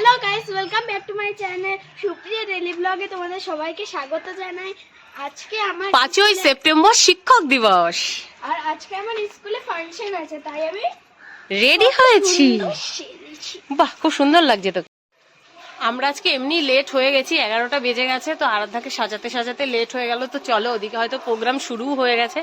Hello guys welcome back to my channel Supriya daily ব্লগে তোমাদের সবাইকে স্বাগত জানাই। আজকে আমার পাঁচই সেপ্টেম্বর শিক্ষক দিবস। আর আজকে আমার স্কুলে ফাংশন আছে তাই আমি রেডি হয়েছি। বাহ খুব সুন্দর লাগছে তো। আমরা আজকে এমনি লেট হয়ে গেছি এগারোটা বেজে গেছে তো আরাধ্যাকে সাজাতে সাজাতে লেট হয়ে গেল। তো চলো ওদিকে হয়তো প্রোগ্রাম শুরু হয়ে গেছে।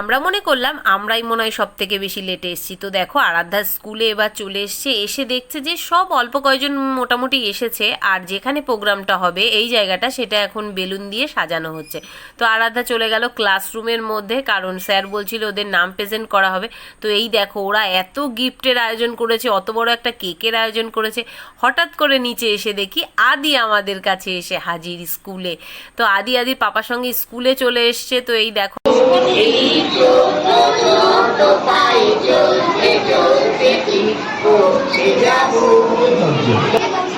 আমরা মনে করলাম আমরাই মনে হয় সব থেকে বেশি লেটে এসেছি। তো দেখো, আরাধ্যা স্কুলে এবার চলে এসছে, এসে দেখছে যে সব অল্প কয়েকজন মোটামুটি এসেছে আর যেখানে প্রোগ্রামটা হবে, এই জায়গাটা সেটা এখন বেলুন দিয়ে সাজানো হচ্ছে। তো আরাধ্যা চলে গেল ক্লাসরুমের মধ্যে, কারণ স্যার বলছিল ওদের নাম প্রেজেন্ট করা হবে। তো এই দেখো, ওরা এত গিফটের আয়োজন করেছে, অত বড় একটা কেকের আয়োজন করেছে। হঠাৎ করে নিচে এসে দেখি আদি আমাদের কাছে এসে হাজির স্কুলে। তো আদি আদি পাপার সঙ্গে স্কুলে চলে এসছে। তো এই দেখো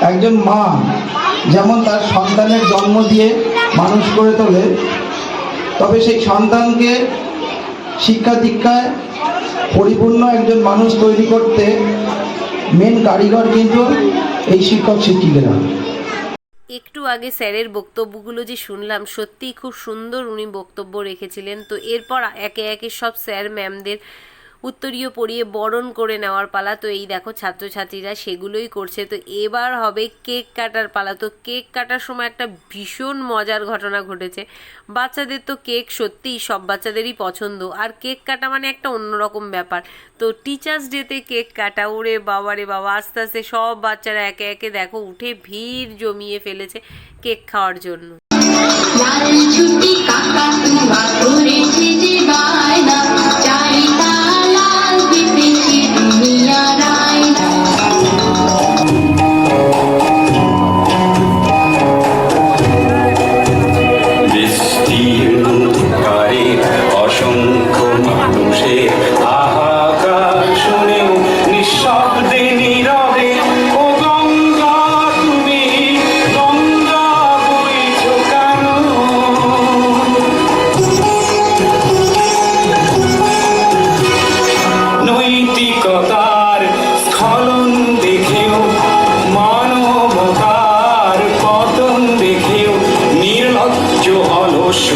একজন মা যেমন তার সন্তানের জন্ম দিয়ে মানুষ করে তোলে, তবে সেই সন্তানকে শিক্ষা দীক্ষায় পরিপূর্ণ একজন মানুষ তৈরি করতে মেন কারিগর কিন্তু এই শিক্ষক শিক্ষিকেরা। একটু আগে স্যারের বক্তব্যগুলো যে শুনলাম, সত্যিই খুব সুন্দর উনি বক্তব্য রেখেছিলেন। তো এরপর একে একে সব স্যার ম্যামদের উত্তরীয় পড়িয়ে বরণ করে নেওয়ার পালা। তো এই দেখো ছাত্রছাত্রীরা সেগুলোই করছে। তো এবার হবে কেক কাটার পালা। তো কেক কাটার সময় একটা ভীষণ মজার ঘটনা ঘটেছে। বাচ্চাদের তো কেক সত্যিই সব বাচ্চাদেরই পছন্দ। আর কেক কাটা মানে একটা অন্যরকম ব্যাপার। তো টিচার্স ডেতে কেক কাটা। ওরে বাবা রে বাবা, আস্তে আস্তে সব বাচ্চারা একে একে দেখো উঠে ভিড় জমিয়ে ফেলেছে কেক খাওয়ার জন্য।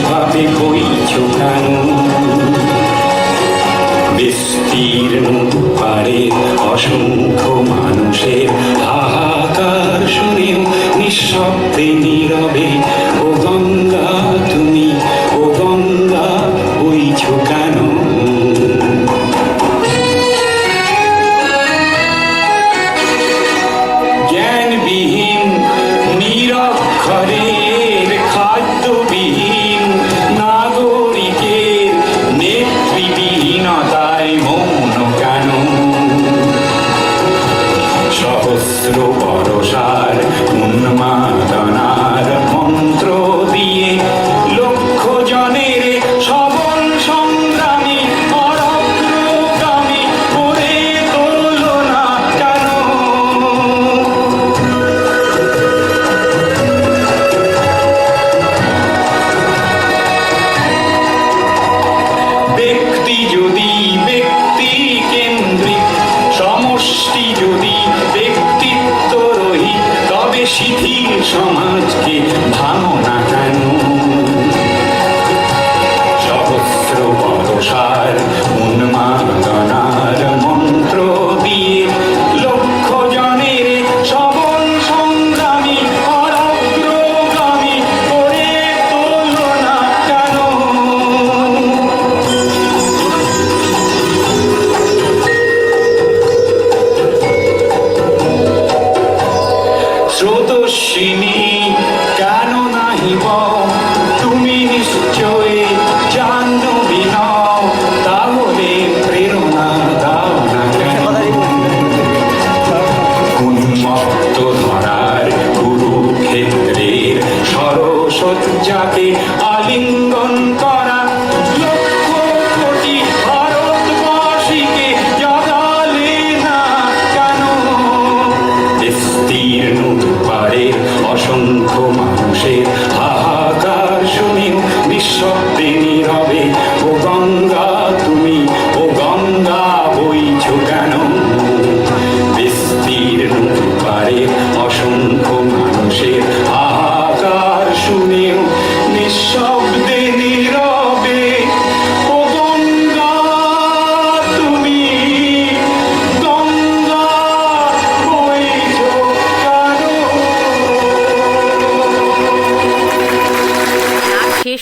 ভাবে বইছ কেন বিস্তীর্ণ পারে অসংখ্য মানুষের হাহাকার শুনেও নিঃশব্দে নীরবে she needs. অসংখ্য মানুষের হাহাকার শুনেও নিঃশব্দে নীরবে, ও গঙ্গা, তুমি, ও গঙ্গা বইছ কেন? বিস্তীর্ণ পারে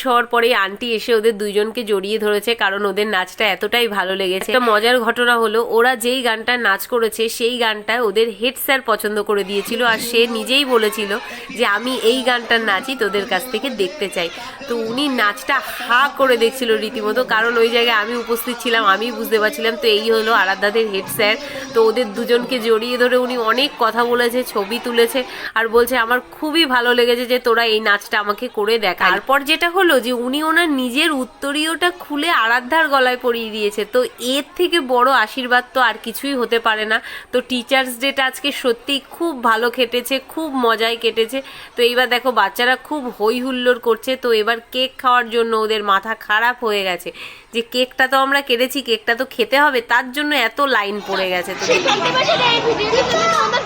হওয়ার পরে আন্টি এসে ওদের দুইজনকে জড়িয়ে ধরেছে, কারণ ওদের নাচটা এতটাই ভালো লেগেছে। একটা মজার ঘটনা হলো, ওরা যেই গানটা নাচ করেছে, সেই গানটা ওদের হেড স্যার পছন্দ করে দিয়েছিল আর সে নিজেই বলেছিল যে, আমি এই গানটার নাচই তোদের কাছ থেকে দেখতে চাই। তো উনি নাচটা হা করে দেখছিল রীতিমতো, কারণ ওই জায়গায় আমি উপস্থিত ছিলাম আমি বুঝতে পারছিলাম, তো এই হলো আরাধ্যাদের হেড স্যার। তো ওদের দুজনকে জড়িয়ে ধরে উনি অনেক কথা বলেছে, ছবি তুলেছে আর বলছে, আমার খুবই ভালো লেগেছে যে তোরা এই নাচটা আমাকে করে দেখা তারপর যেটা হলো যে উনি ওনার নিজের উত্তরীয়টা খুলে আরাধ্যার গলায় পরিয়ে দিয়েছে। তো এর থেকে বড় আশীর্বাদ তো আর কিছুই হতে পারে না। তো টিচার্স ডেটা আজকে সত্যিই খুব ভালো কেটেছে, খুব মজায় কেটেছে। তো এইবার দেখো বাচ্চারা খুব হই হুল্লোড় করছে। তো এবার কেক খাওয়ার জন্য ওদের মাথা খারাপ হয়ে গেছে। যে কেকটা তো আমরা কেটেছি, কেকটা তো খেতে হবে, তার জন্য এত লাইন পড়ে গেছে। তো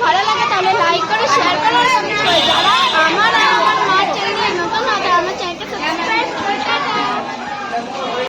ভালো লাগে তাহলে লাইক শেয়ার করো করো